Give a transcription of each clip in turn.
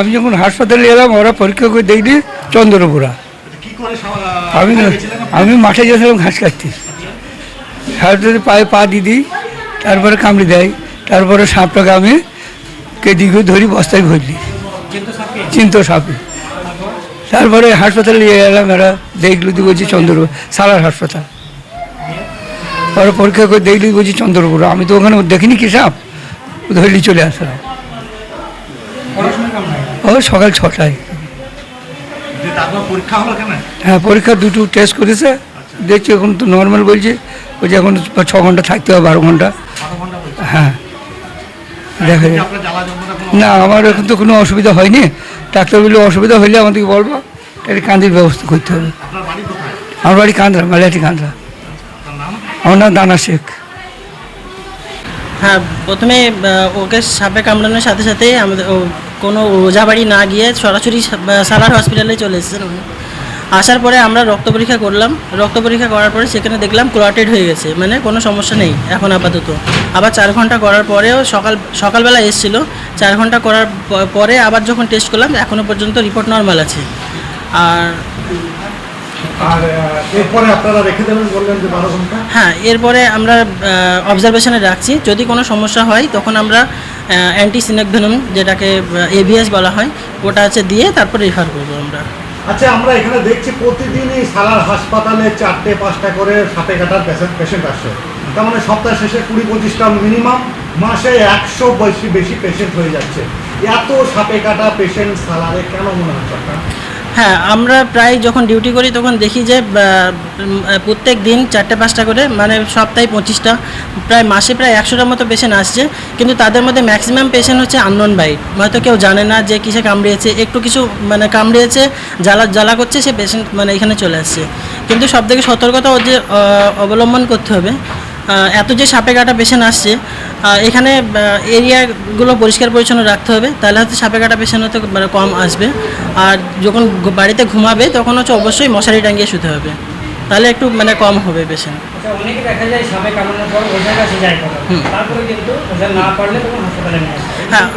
আমি যখন হাসপাতালে এলাম ওরা পরীক্ষা করে দেখলি চন্দ্রপুরা। আমি? আমি মাঠে গেছিলাম ঘাস কাটতে। সারাতে পায়ে পা দিয়ে দিই তারপরে কামড়ে দেয় তারপরে সাপটাকে আমি কেটে করে ধরি বস্তায় ভরলি চিন্ত সাপে। তারপরে হাসপাতালে নিয়ে এলাম এরা দেখল দিয়ে বলছি চন্দ্র সালার হাসপাতাল। পরে পরীক্ষা করে দেখলি বলছি চন্দ্রপুর। আমি তো ওখানে দেখিনি কি সাপ। ধরলি চলে আসলাম। ও সকাল ছটায়। হ্যাঁ পরীক্ষা দুটো টেস্ট করেছে। দেখছি এখন তো নর্মাল বলছে। ওই যে এখন ছ ঘণ্টা থাকতে হবে বারো ঘণ্টা। হ্যাঁ। দেখা না আমার এখন তো কোনো অসুবিধা হয়নি। ডাক্তার বললে অসুবিধা হলে আমাদেরকে বলব। একটা কান্দির ব্যবস্থা করতে হবে। আমার বাড়ি কান্দরা মালিয়াটি কান্দরা আমার নাম দানা শেখ। হ্যাঁ প্রথমে ওকে সাপে কামড়ানোর সাথে সাথে আমাদের কোনো ওঝা বাড়ি না গিয়ে সরাসরি সালার হসপিটালে চলে এসেছেন উনি। আসার পরে আমরা রক্ত পরীক্ষা করলাম। রক্ত পরীক্ষা করার পরে সেখানে দেখলাম ক্লটেড হয়ে গেছে মানে কোনো সমস্যা নেই এখন আপাতত। আবার চার ঘণ্টা করার পরেও সকাল, সকালবেলা এসেছিল। চার ঘণ্টা করার পরে আবার যখন টেস্ট করলাম এখনও পর্যন্ত রিপোর্ট নর্মাল আছে। আর আর এরপরে আপনারা রেখে দেবেন বললেন যে বারো ঘণ্টা? হ্যাঁ এরপরে আমরা অবজারভেশনে রাখছি। যদি কোনো সমস্যা হয় তখন আমরা অ্যান্টি সিনেকভেনম যেটাকে এভিএস বলা হয় ওটা আছে দিয়ে তারপর রেফার করব আমরা। আচ্ছা আমরা এখানে দেখছি প্রতিদিনই সালার হাসপাতালে চারটে পাঁচটা করে সাপে কাটার পেশেন্ট পেশেন্ট আসছে তার মানে সপ্তাহ শেষে কুড়ি পঁচিশটা মিনিমাম মাসে একশো বেশি বেশি পেশেন্ট হয়ে যাচ্ছে। এত সাপে কাটা পেশেন্ট সালারে কেন মনে হচ্ছে হ্যাঁ আমরা প্রায় যখন ডিউটি করি তখন দেখি যে প্রত্যেক দিন চারটে, পাঁচটা করে মানে সপ্তাহে পঁচিশটা, প্রায় মাসে প্রায় একশোটার মতো পেশেন্ট আসছে। কিন্তু তাদের মধ্যে ম্যাক্সিমাম পেশেন্ট হচ্ছে আননোন বাইট হয়তো কেউ জানে না যে কিসে কামড়িয়েছে, একটু কিছু মানে কামড়িয়েছে, জ্বালা জ্বালা করছে, সে পেশেন্ট মানে এখানে চলে আসছে। কিন্তু সব থেকে সতর্কতা যে অবলম্বন করতে হবে এত যে সাপে কাটা পেশেন্ট আসছে এখানে এরিয়াগুলো পরিষ্কার পরিচ্ছন্ন রাখতে হবে তাহলে হচ্ছে সাপে কাটা পেশেন্ট হয়তো মানে কম আসবে। আর যখন বাড়িতে ঘুমাবে তখন হচ্ছে অবশ্যই মশারি টাঙিয়ে শুতে হবে। তাহলে একটু মানে কম হবে পেশেন্ট আচ্ছা অনেকে দেখা যায় সাপে কামড়ানোর পর ওঝার কাছে যায় তারপরে কিন্তু না পারলে তখন হাসপাতালে হ্যাঁ?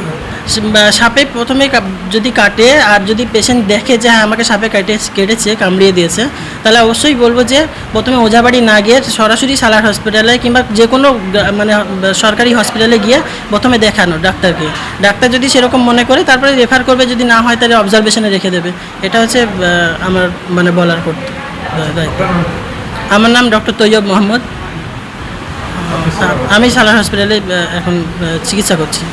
সাপে প্রথমে যদি কাটে আর যদি পেশেন্ট দেখে যে হ্যাঁ আমাকে সাপে কেটে, কেটেছে, কামড়িয়ে দিয়েছে, তাহলে অবশ্যই বলব যে, প্রথমে ওঝাবাড়ি না গিয়ে সরাসরি সালার হসপিটালে কিংবা যে কোনো মানে সরকারি হসপিটালে গিয়ে প্রথমে দেখানো ডাক্তারকে। ডাক্তার যদি সেরকম মনে করে, তারপরে রেফার করবে, যদি না হয় তাহলে অবজারভেশনে রেখে দেবে। এটা হচ্ছে আমার মানে বলার করতে আমার নাম ডক্টর তৈয়ব মোহাম্মদ। আমি সালার হসপিটালে এখন চিকিৎসা করছি।